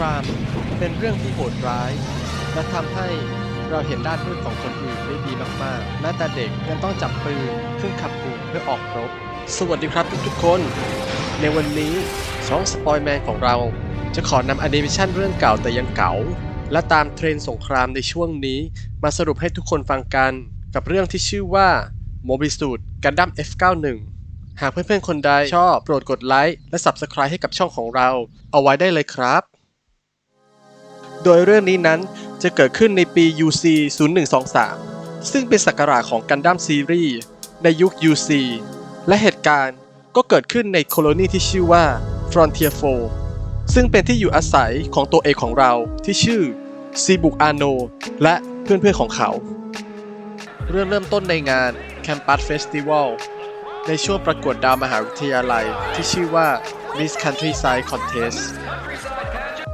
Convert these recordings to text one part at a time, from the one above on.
ครามเป็นเรื่องที่โหดร้าย และทำให้เราเห็นด้านมืดของคนอื่นได้ดีมากๆ แม้แต่เด็กยังต้องจับปืนขึ้นขับปุ่เพื่อออกรบ สวัสดีครับทุกๆคน ในวันนี้ช่องสปอยแมนของเรา จะขอนำอนิเมชันเรื่องเก่าแต่ยังเก่า และตามเทรนสงครามในช่วงนี้ มาสรุปให้ทุกคนฟังกัน กับเรื่องที่ชื่อว่า m o b i s u i t Gundam F91 หากเพื่อนๆคนใดชอบโปรดกดไลค์และ Subscribe ให้กับช่องของเรา เอาไว้ได้เลยครับ โดยเรื่องนี้นั้นจะเกิดขึ้นในปี UC 0123 ซึ่งเป็นศักราชของ Gundam Series ในยุค UC และเหตุการณ์ก็เกิดขึ้นในโคโลนีที่ชื่อว่า Frontier 4 ซึ่งเป็นที่อยู่อาศัยของตัวเอกของเราที่ชื่อซีบุกอาโนและเพื่อนๆของเขา เรื่องเริ่มต้นในงาน Campus Festival ในช่วงประกวดดาวมหาวิทยาลัยที่ชื่อว่า Miss Countryside Contest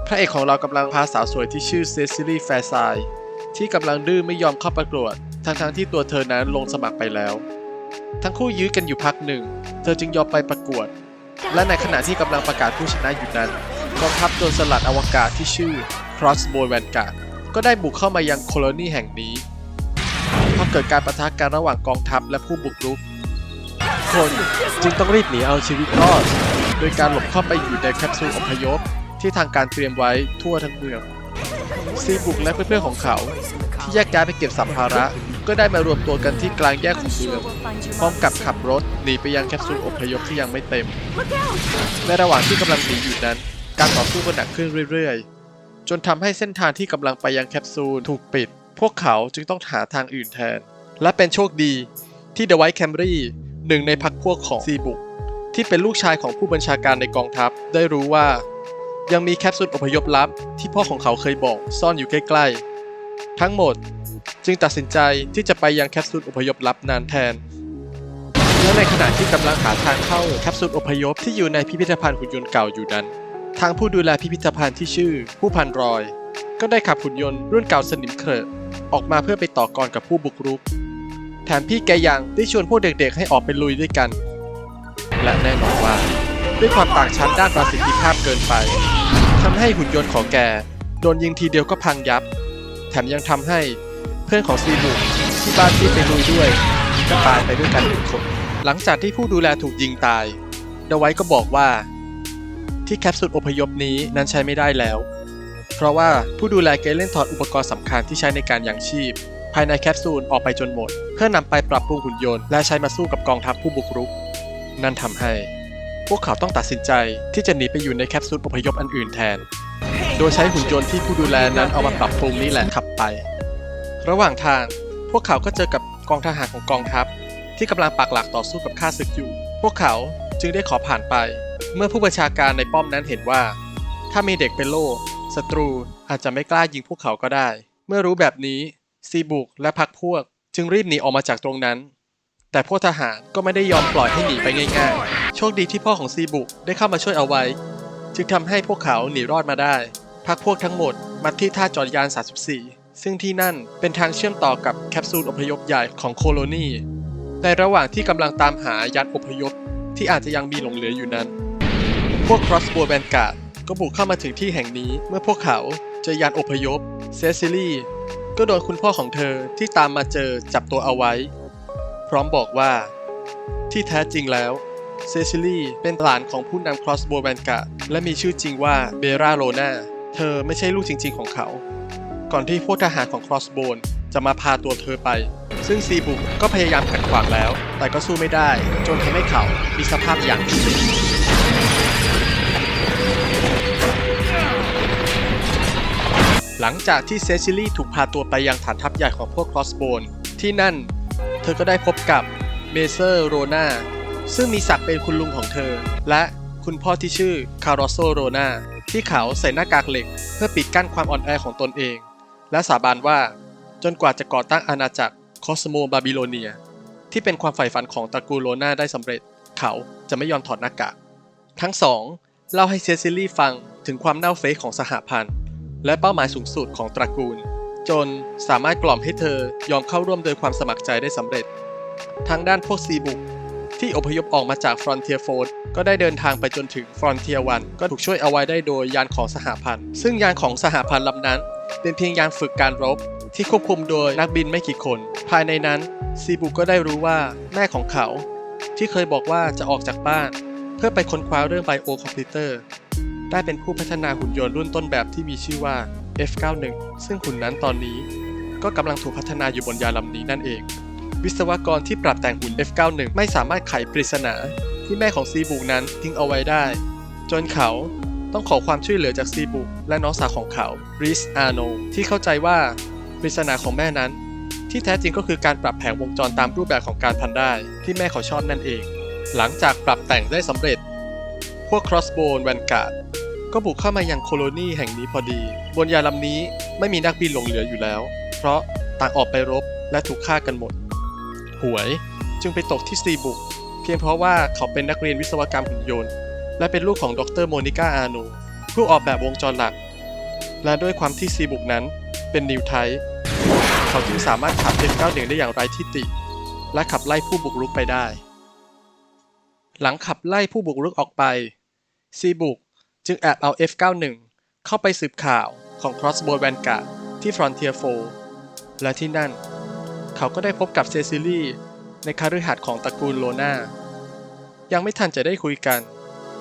พระเอกของเรากำลังพาสาวสวยที่ชื่อเซซิลี่แฟร์ไซที่กำลังดื้อไม่ยอมเข้าประกวด ทั้งๆที่ตัวเธอนั้นลงสมัครไปแล้ว ทั้งคู่ยื้อกันอยู่พักหนึ่ง เธอจึงยอมไปประกวด และในขณะที่กำลังประกาศผู้ชนะอยู่นั้นกองทัพโจรสลัดอวกาศที่ชื่อ Crossbow Vanguard ก็ได้บุกเข้ามายังโคโลนีแห่งนี้พอเกิดการประทะกันระหว่างกองทัพและผู้บุกรุก คนจึงต้องรีบหนีเอาชีวิตรอด โดยการหลบเข้าไปอยู่ในแคปซูลอพยพ ที่ทางการเตรียมไว้ทั่วทั้งเมือง ซีบุกและเพื่อนๆของเขา ที่แยกย้ายไปเก็บสัมภาระ ก็ได้มารวมตัวกันที่กลางแยกของเมืองพร้อมกับขับรถหนีไปยังแคปซูลอพยพที่ยังไม่เต็ม ในระหว่างที่กำลังหนีอยู่นั้น การต่อสู้ก็หนักขึ้นเรื่อยๆ จนทำให้เส้นทางที่กำลังไปยังแคปซูลถูกปิด พวกเขาจึงต้องหาทางอื่นแทน และเป็นโชคดีที่เดอะไวท์แคมรี่หนึ่งในพักพวกของซีบุกที่เป็นลูกชายของผู้บัญชาการในกองทัพได้รู้ว่า ยังมีแคปซูลอพยพลับที่พ่อของเขาเคยบอกซ่อนอยู่ใกล้ๆ ทั้งหมดจึงตัดสินใจที่จะไปยังแคปซูลอพยพลับนั้นแทน และในขณะที่กำลังหาทางเข้าแคปซูลอพยพที่อยู่ในพิพิธภัณฑ์หุ่นยนต์เก่าอยู่นั้น ทางผู้ดูแลพิพิธภัณฑ์ที่ชื่อผู้พันรอย ก็ได้ขับหุ่นยนต์รุ่นเก่าสนิมเครอะออกมาเพื่อไปต่อกรกับผู้บุกรุก แถมพี่แกยังได้ชวนพวกเด็กๆ ให้ออกไปลุยด้วยกัน และแน่นอนว่า ด้วยความต่างชั้นด้านประสิทธิภาพเกินไปทำให้หุ่นยนต์ของแกโดนยิงทีเดียวก็พังยับ แถมยังทำให้เพื่อนของซีบุกที่บ้านที่ไปลุยด้วยก็ตายไปด้วยกันหนึ่งคน หลังจากที่ผู้ดูแลถูกยิงตายเดไว้ก็บอกว่า ที่แคปซูลอพยพนี้นั้นใช้ไม่ได้แล้ว เพราะว่าผู้ดูแลเกเล่นถอดอุปกรณ์สำคัญที่ใช้ในการยังชีพ ภายในแคปซูลออกไปจนหมด เพื่อนำไปปรับปรุงหุ่นยนต์และใช้มาสู้กับกองทัพผู้บุกรุก นั่นทำให้ พวกเขาต้องตัดสินใจที่จะหนีไปอยู่ในแคปซูลอพยพอันอื่นแทน โดยใช้หุ่นยนต์ที่ผู้ดูแลนั้นเอามาปรับปรุงนี่แหละขับไป ระหว่างทาง พวกเขาก็เจอกับกองทหารของกองทัพ ที่กำลังปักหลักต่อสู้กับข้าศึกอยู่ พวกเขาจึงได้ขอผ่านไป เมื่อผู้บัญชาการในป้อมนั้นเห็นว่า ถ้ามีเด็กเป็นโล่ศัตรูอาจจะไม่กล้ายิงพวกเขาก็ได้ เมื่อรู้แบบนี้ซีบุกและพักพวก จึงรีบหนีออกมาจากตรงนั้น แต่พวกทหารก็ไม่ได้ยอมปล่อยให้หนีไปง่าย ๆ โชคดีที่พ่อของซีบุกได้เข้ามาช่วยเอาไว้ จึงทำให้พวกเขาหนีรอดมาได้ พักพวกทั้งหมดมาที่ท่าจอดยาน 34 ซึ่งที่นั่นเป็นทางเชื่อมต่อกับแคปซูลอพยพใหญ่ของโคโลนีในระหว่างที่กำลังตามหายานอพยพที่อาจจะยังมีหลงเหลืออยู่นั้น พวก Crossbow Vanguard ก็บุกเข้ามาถึงที่แห่งนี้เมื่อพวกเขาเจอยานอพยพเซซิลี่ก็โดนคุณพ่อของเธอที่ตามมาเจอจับตัวเอาไว้ พร้อมบอกว่า ที่แท้จริงแล้ว เซซิลีเป็นหลานของผู้นำ Crossbow Vanguard และมีชื่อจริงว่าเบราโลนาเธอไม่ใช่ลูกจริง ๆ ของเขา ก่อนที่พวกทหารของ Crossbone จะมาพาตัวเธอไป ซึ่งซีบุกก็พยายามขัดขวางแล้ว แต่ก็สู้ไม่ได้ จนทำให้เขามีสภาพอย่างที่หลังจากที่เซซิลี่ถูกพาตัวไปยังฐานทัพใหญ่ของพวก Crossbone ที่นั่น เธอก็ได้พบกับเมเซอร์โรนา ซึ่งมีศักดิ์เป็นคุณลุงของเธอ และคุณพ่อที่ชื่อคารอโซโรนาที่เขาใส่หน้ากากเหล็ก เพื่อปิดกั้นความอ่อนแอของตนเอง และสาบานว่า จนกว่าจะก่อตั้งอาณาจักรคอสโมบาบิโลเนีย ที่เป็นความใฝ่ฝันของตระกูลโรนาได้สำเร็จ เขาจะไม่ยอมถอดหน้ากากทั้งสองเล่าให้เซซิลี่ฟังถึงความเน่าเฟะของสหพันธ์ และเป้าหมายสูงสุดของตระกูล จนสามารถกล่อมให้เธอยอมเข้าร่วมโดยความสมัครใจได้สำเร็จ ทางด้านพวกซีบุก ที่อพยพออกมาจาก Frontier Force ก็ได้เดินทางไปจนถึง Frontier 1ก็ถูกช่วยเอาไว้ได้โดยยานของสหพันธ์ ซึ่งยานของสหพันธ์ลำนั้น เป็นเพียงยานฝึกการรบ ที่ควบคุมโดยนักบินไม่กี่คน ภายในนั้นซีบุก็ได้รู้ว่าแม่ของเขา ที่เคยบอกว่าจะออกจากบ้าน เพื่อไปค้นคว้าเรื่องไบโอคอมพิวเตอร์ได้เป็นผู้พัฒนาหุ่นยนต์รุ่นต้นแบบที่มีชื่อว่า F91 ซึ่งหุ่นนั้นตอนนี้ ก็กำลังถูกพัฒนาอยู่บนยานลำนี้นั่นเอง วิศวกรที่ปรับแต่งหุ่น F91 ไม่สามารถไขปริศนา ที่แม่ของซีบุนั้นทิ้งเอาไว้ได้ จนเขาต้องขอความช่วยเหลือจากซีบุและน้องสาวของเขาริสอาโนที่เข้าใจว่าปริศนาของแม่นั้น ที่แท้จริงก็คือการปรับแผงวงจรตามรูปแบบของการพันได้ที่แม่เขาชอบนั่นเอง หลังจากปรับแต่งได้สำเร็จ พวก Crossbone Vanguard ก็บุกเข้ามายังโคโลนีแห่งนี้พอดี บนยานลำนี้ไม่มีนักบินหลงเหลืออยู่แล้ว เพราะต่างออกไปรบและถูกฆ่ากันหมด หวย จึงไปตกที่ซีบุก เพียงเพราะว่าเขาเป็นนักเรียนวิศวกรรมหุ่นยนต์ และเป็นลูกของดรโมนิก้าอาโนผู้ออกแบบวงจรหลัก และด้วยความที่ซีบุกนั้นเป็นนิวไทป์เขาจึงสามารถขับ F91 ได้อย่างไร้ทิฏฐิและขับไล่ผู้บุกรุกไปได้ หลังขับไล่ผู้บุกรุกออกไปซีบุกจึงแอบเอา F91 เข้าไปสืบข่าวของ Crossbow Vanguard ที่ Frontier 4และที่นั่น เขาก็ได้พบกับเซซิลี่ในคฤหาสน์ของตระกูลโลนายังไม่ทันจะได้คุยกัน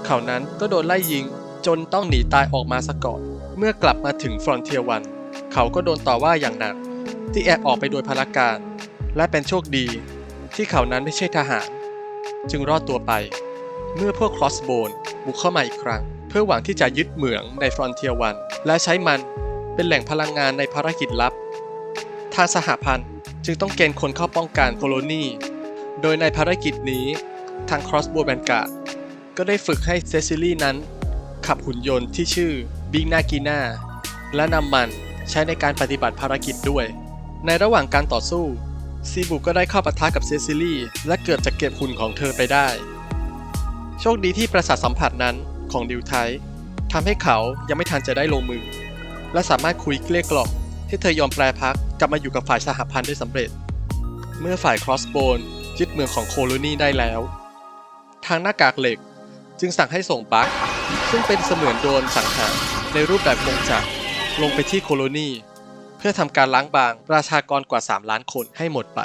เขานั้นก็โดนไล่ยิงจนต้องหนีตายออกมาซะก่อน เมื่อกลับมาถึง Frontier 1เขาก็โดนต่อว่าอย่างหนัก ที่แอบออกไปโดยพลการ และเป็นโชคดี ที่เขานั้นไม่ใช่ทหาร จึงรอดตัวไป เมื่อพวก Crossbone บุกเข้ามาอีกครั้ง เพื่อหวังที่จะยึดเหมืองใน Frontier 1และใช้มันเป็นแหล่งพลังงานในภารกิจลับ ทางสหพันธ์จึงต้องเกณฑ์คนเข้าป้องกันโคโลนี โดยในภารกิจนี้ทาง Crossbow Vanguard ก็ได้ฝึกให้เซซิลี่นั้น ขับหุ่นยนต์ที่ชื่อบิงนากีนาและนำมันใช้ในการปฏิบัติภารกิจด้วย ในระหว่างการต่อสู้ซีบุก็ได้เข้าปะทะกับเซซิลี่และเกือบจะเก็บหุ่นของเธอไปได้ โชคดีที่ประสาทสัมผัสนั้นของดิวไททำให้เขายังไม่ทันจะได้ลงมือ และสามารถคุยเกลี้ยกล่อมให้เธอยอมแปรพัก กลับมาอยู่กับฝ่ายสหพันธ์ได้สำเร็จ เมื่อฝ่าย Crossbone ยึดเมืองของโคโลนีได้แล้ว ทางหน้ากากเหล็กจึงสั่งให้ส่งบัคซึ่งเป็นเสมือนโดนสังหารในรูปแบบวงจักรลงไปที่โคโลนีเพื่อทำการล้างบางประชากรกว่า 3 ล้านคนให้หมดไป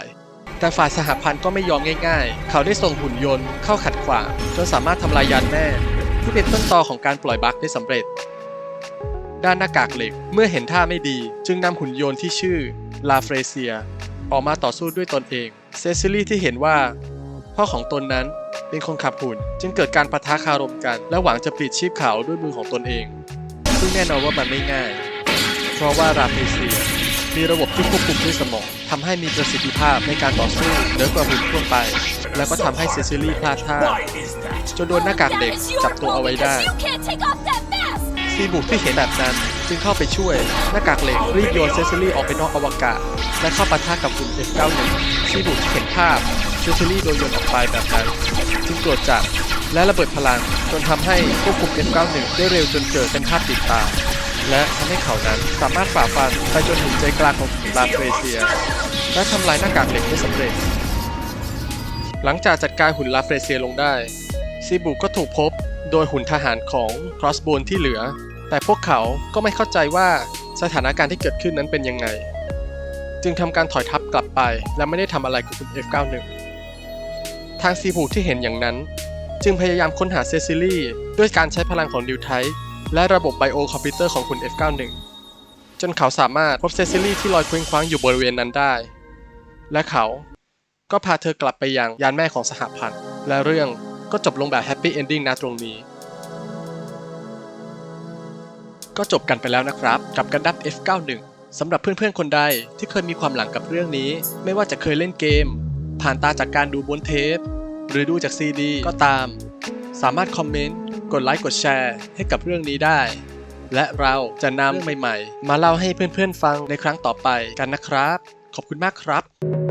แต่ฝ่ายสหพันธ์ก็ไม่ยอมง่าย ๆ เขาได้ส่งหุ่นยนต์เข้าขัดขวางจนสามารถทำลายยานแม่ ที่เป็นต้นตอของการปล่อยบัคได้สำเร็จ ด้านหน้ากากเหล็ก เมื่อเห็นท่าไม่ดี จึงนำหุ่นยนต์ที่ชื่อลาเฟรเซีย ออกมาต่อสู้ด้วยตนเองเซซิลี่ที่เห็นว่า พ่อของตนนั้นเป็นคนขับหุ่น จึงเกิดการปะทะคารมกัน และหวังจะปลิดชีพเขาด้วยมือของตนเอง ซึ่งแน่นอนว่ามันไม่ง่าย เพราะว่าราเฟเซียมีระบบที่ควบคุมด้วยสมองทำให้มีประสิทธิภาพในการต่อสู้เหนือกว่าหุ่นทั่วไป แล้วก็ทำให้เซซิลี่พลาดท่าจนโดนหน้ากากเด็กจับตัวเอาไว้ได้ ซีบุกที่เห็นแบบนั้น จึงเข้าไปช่วย หน้ากากเหล็กรีบโยนเซซิลี่ออกไปนอกอวกาศ และเข้าปะทะกับหุ่น F91 ซีบุกที่เห็นภาพเซซิลี่โดนโยนออกไปแบบนั้น จึงโกรธจัดและระเบิดพลังจนทำให้ควบคุม F91 ได้เร็วจนเกิดเป็นภาพติดตา และทำให้เขานั้นสามารถฝ่าฟันไปจนถึงใจกลางของลาเฟรเซีย และทำลายหน้ากากเหล็กได้สำเร็จ หลังจากจัดการหุ่นลาเฟรเซียลงได้ซีบุก็ถูกพบโดยหุ่นทหารของ Crossbone ที่เหลือ แต่พวกเขาก็ไม่เข้าใจว่าสถานการณ์ที่เกิดขึ้นนั้นเป็นยังไง จึงทำการถอยทัพกลับไป และไม่ได้ทำอะไรกับหุ่น F91 ทางซีบุที่เห็นอย่างนั้น จึงพยายามค้นหาเซซิลี่ด้วยการใช้พลังของนิวไทและระบบไบโอคอมพิวเตอร์ของหุ่น F91 จนเขาสามารถพบเซซิลี่ที่ลอยเคว้งคว้างอยู่บริเวณนั้นได้ และเขาก็พาเธอกลับไปยังยานแม่ของสหพันธ์ และเรื่องก็จบลงแบบแฮปปี้เอนดิ้งนะตรงนี้ ก็จบกันไปแล้วนะครับ กับกันดับ F91 สำหรับเพื่อนๆคนใดที่เคยมีความหลังกับเรื่องนี้ ไม่ว่าจะเคยเล่นเกม ผ่านตาจากการดูบนเทป หรือดูจากซีดีก็ตาม สามารถคอมเมนต์ กดไลค์กดแชร์ ให้กับเรื่องนี้ได้ และเราจะนำเรื่องใหม่ๆ มาเล่าให้เพื่อนๆฟังในครั้งต่อไปกันนะครับ ขอบคุณมากครับ